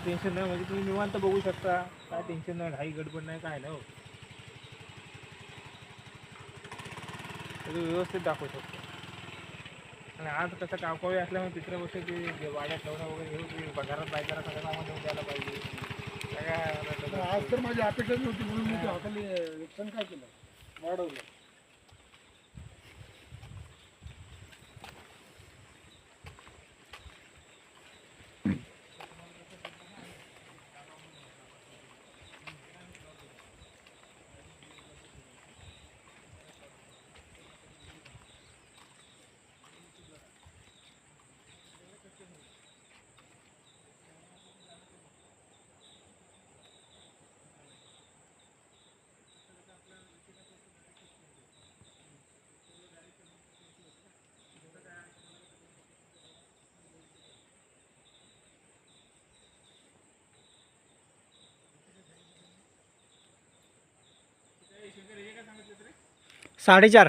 काही टेन्शन नाही म्हणजे तुम्ही निवांत बघू शकता. काय टेन्शन नाही घाई गडबड नाही काय नाही हो. सगळं व्यवस्थित दाखवू शकतो. आणि आज कसं कावकावी असल्यामुळे तिसऱ्या वर्षी की वाड्या ठेवणं वगैरे घेऊ की घरात बायकाला सगळं कामात देऊन द्यायला पाहिजे. आज तर माझी अपेक्षा नव्हती म्हणून मी हॉटेल काय केलं? वाढवलं. साडेचार